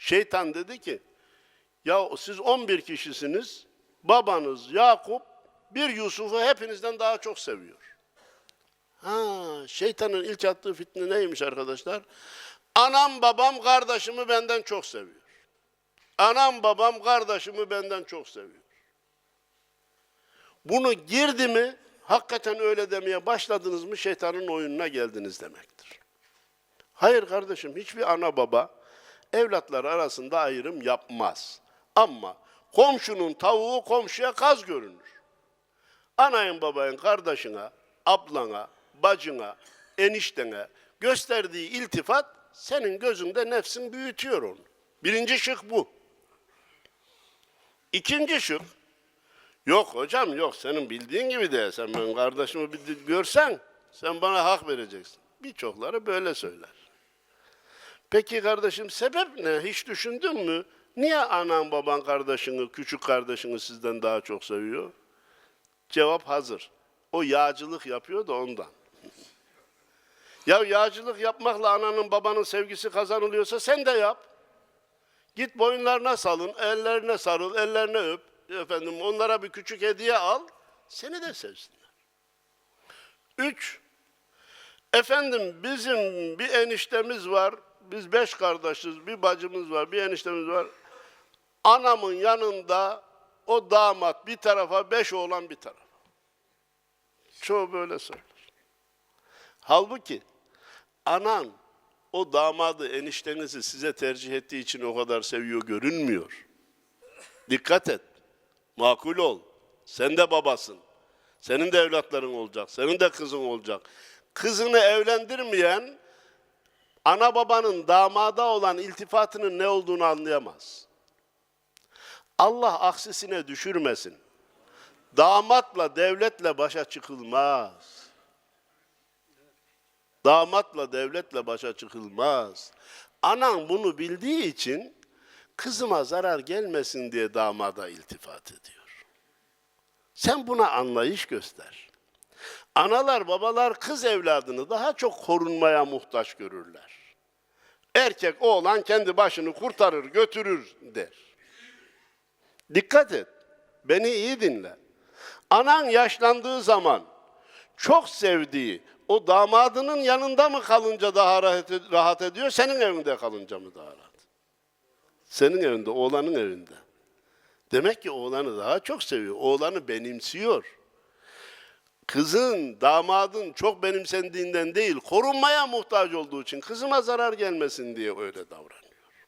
Şeytan dedi ki, ya siz 11 kişisiniz, babanız Yakup bir Yusuf'u hepinizden daha çok seviyor. Ha, şeytanın ilk attığı fitne neymiş arkadaşlar? Anam babam kardeşimi benden çok seviyor. Anam babam kardeşimi benden çok seviyor. Bunu girdi mi, hakikaten öyle demeye başladınız mı şeytanın oyununa geldiniz demektir. Hayır kardeşim, hiçbir ana baba evlatlar arasında ayrım yapmaz. Ama komşunun tavuğu komşuya kaz görünür. Anayın babayın kardeşine, ablana, bacına, eniştene gösterdiği iltifat senin gözünde nefsin büyütüyor onu. Birinci şık bu. İkinci şık, yok hocam yok senin bildiğin gibi de sen benim kardeşimi bir görsen sen bana hak vereceksin. Birçokları böyle söyler. Peki kardeşim sebep ne? Hiç düşündün mü? Niye anan baban kardeşini, küçük kardeşini sizden daha çok seviyor? Cevap hazır. O yağcılık yapıyor da ondan. ya yağcılık yapmakla ananın babanın sevgisi kazanılıyorsa sen de yap. Git boyunlarına salın, ellerine sarıl, ellerine öp. Efendim onlara bir küçük hediye al, seni de sevsinler. Üç, efendim bizim bir eniştemiz var, biz beş kardeşiz, bir bacımız var, bir eniştemiz var. Anamın yanında o damat bir tarafa, beş oğlan bir tarafa. Çoğu böyle söyler. Halbuki anan o damadı, eniştenizi size tercih ettiği için o kadar seviyor görünmüyor. Dikkat et. Makul ol. Sen de babasın. Senin de evlatların olacak. Senin de kızın olacak. Kızını evlendirmeyen ana babanın damada olan iltifatının ne olduğunu anlayamaz. Allah aksisine düşürmesin. Damatla, devletle başa çıkılmaz. Damatla, devletle başa çıkılmaz. Anan bunu bildiği için kızıma zarar gelmesin diye damada iltifat ediyor. Sen buna anlayış göster. Analar, babalar kız evladını daha çok korunmaya muhtaç görürler. Erkek oğlan kendi başını kurtarır, götürür der. Dikkat et. Beni iyi dinle. Anan yaşlandığı zaman çok sevdiği o damadının yanında mı kalınca daha rahat, rahat ediyor, senin evinde kalınca mı daha rahat? Senin evinde, oğlanın evinde. Demek ki oğlanı daha çok seviyor. Oğlanı benimsiyor. Kızın, damadın çok benimsendiğinden değil, korunmaya muhtaç olduğu için kızıma zarar gelmesin diye öyle davranıyor.